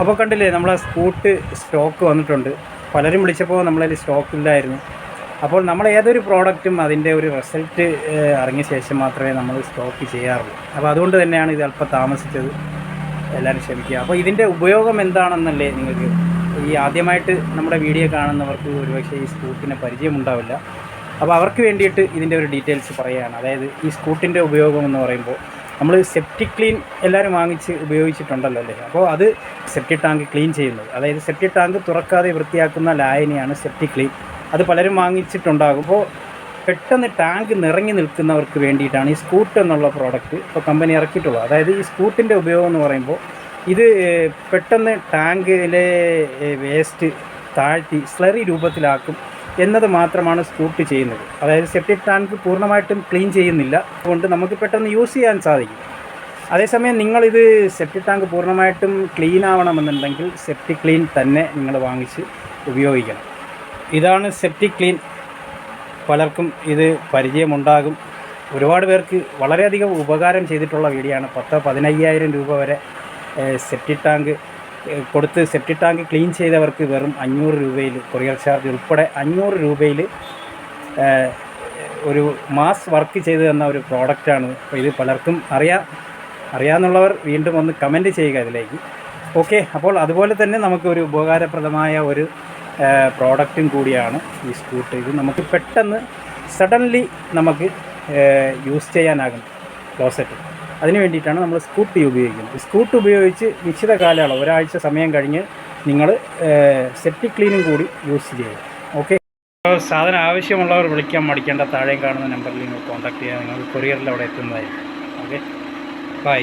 അപ്പോൾ കണ്ടില്ലേ നമ്മളെ സ്കൂട്ട് സ്റ്റോക്ക് വന്നിട്ടുണ്ട്. പലരും വിളിച്ചപ്പോൾ നമ്മളതിൽ സ്റ്റോക്ക് ഇല്ലായിരുന്നു. അപ്പോൾ നമ്മൾ ഏതൊരു പ്രോഡക്റ്റും അതിന്റെ ഒരു റിസൾട്ട് ഇറങ്ങിയ ശേഷം മാത്രമേ നമ്മൾ സ്റ്റോക്ക് ചെയ്യാറുള്ളൂ. അപ്പോൾ അതുകൊണ്ട് തന്നെയാണ് ഇത് അല്പം താമസിച്ചത്. എല്ലാവരും ക്ഷമിക്കുക. അപ്പോൾ ഇതിന്റെ ഉപയോഗം എന്താണെന്നല്ലേ നിങ്ങൾക്ക് ഈ ആദ്യമായിട്ട് നമ്മുടെ വീഡിയോ കാണുന്നവർക്ക് ഒരുപക്ഷെ ഈ സ്കൂട്ടിനെ പരിചയമുണ്ടാവില്ല അപ്പോൾ അവർക്ക് വേണ്ടിയിട്ട് ഇതിന്റെ ഒരു ഡീറ്റെയിൽസ് പറയുകയാണ്. അതായത് ഈ സ്കൂട്ടിന്റെ ഉപയോഗം എന്ന് പറയുമ്പോൾ നമ്മൾ സെപ്റ്റിക് ക്ലീൻ എല്ലാവരും വാങ്ങിച്ച് ഉപയോഗിച്ചിട്ടുണ്ടല്ലോ അല്ലേ? അപ്പോൾ അത് സെപ്റ്റിക് ടാങ്ക് ക്ലീൻ ചെയ്യുന്നത്. അതായത് സെപ്റ്റിക് ടാങ്ക് തുറക്കാതെ വൃത്തിയാക്കുന്ന ലായനിയാണ് സെപ്റ്റിക് ക്ലീൻ അത് പലരും വാങ്ങിച്ചിട്ടുണ്ടാകും. അപ്പോൾ പെട്ടെന്ന് ടാങ്ക് നിറങ്ങി നിൽക്കുന്നവർക്ക് വേണ്ടിയിട്ടാണ് ഈ സ്കൂട്ട് എന്നുള്ള പ്രോഡക്റ്റ് ഇപ്പോൾ കമ്പനി ഇറക്കിയിട്ടുള്ളത്. അതായത് ഈ സ്കൂട്ടിന്റെ ഉപയോഗം എന്ന് പറയുമ്പോൾ ഇത് പെട്ടെന്ന് ടാങ്കിലെ വേസ്റ്റ് താഴ്ത്തി സ്ലറി രൂപത്തിലാക്കും. എന്നത് മാത്രമാണ് സ്കൂട്ട് ചെയ്യുന്നത്. അതായത് സെപ്റ്റിക് ടാങ്ക് പൂർണമായിട്ടും ക്ലീൻ ചെയ്യുന്നില്ല. അതുകൊണ്ട് നമുക്ക് പെട്ടെന്ന് യൂസ് ചെയ്യാൻ സാധിക്കും. അതേസമയം നിങ്ങളിത് സെപ്റ്റിക് ടാങ്ക് പൂർണമായിട്ടും ക്ലീൻ ആവണമെന്നുണ്ടെങ്കിൽ സെപ്റ്റിക് ക്ലീൻ തന്നെ നിങ്ങൾ വാങ്ങിച്ച് ഉപയോഗിക്കണം. ഇതാണ് സെപ്റ്റിക് ക്ലീൻ പലർക്കും ഇത് പരിചയമുണ്ടാകും. ഒരുപാട് പേർക്ക് വളരെയധികം ഉപകാരം ചെയ്തിട്ടുള്ള വീഡിയോ ആണ്. പത്ത് പതിനയ്യായിരം രൂപ വരെ സെപ്റ്റിക് ടാങ്ക് കൊടുത്ത് സെപ്റ്റിക് ടാങ്ക് ക്ലീൻ ചെയ്തവർക്ക് വെറും അഞ്ഞൂറ് രൂപയിൽ കൊറിയർ ചാർജ് ഉൾപ്പെടെ അഞ്ഞൂറ് രൂപയിൽ ഒരു മാസ് വർക്ക് ചെയ്തു തന്ന ഒരു പ്രോഡക്റ്റാണ് അപ്പോൾ ഇത് പലർക്കും അറിയാം അറിയാമെന്നുള്ളവർ വീണ്ടും ഒന്ന് കമന്റ് ചെയ്യുക അതിലേക്ക്. ഓക്കെ അപ്പോൾ അതുപോലെ തന്നെ നമുക്കൊരു ഉപകാരപ്രദമായ ഒരു പ്രോഡക്റ്റും കൂടിയാണ് ഈ സ്കൂട്ട് ഇത് നമുക്ക് പെട്ടെന്ന് സഡൻലി നമുക്ക് യൂസ് ചെയ്യാനാകും. ക്ലോസറ്റ് അതിന് വേണ്ടിയിട്ടാണ് നമ്മൾ സ്കൂട്ടി ഉപയോഗിക്കുന്നത്. സ്കൂട്ട് ഉപയോഗിച്ച് നിശ്ചിത കാലയളവ് ഒരാഴ്ച സമയം കഴിഞ്ഞ് നിങ്ങൾ സെപ്റ്റിക് ക്ലീനും കൂടി യൂസ് ചെയ്യുക. ഓക്കെ സാധനം ആവശ്യമുള്ളവർ വിളിക്കാൻ മടിക്കേണ്ട താഴെ കാണുന്ന നമ്പറിൽ നിങ്ങൾ കോൺടാക്ട് ചെയ്യുക. നിങ്ങൾ കൊറിയറിൽ അവിടെ എത്തുന്നതായിരിക്കും. Okay bye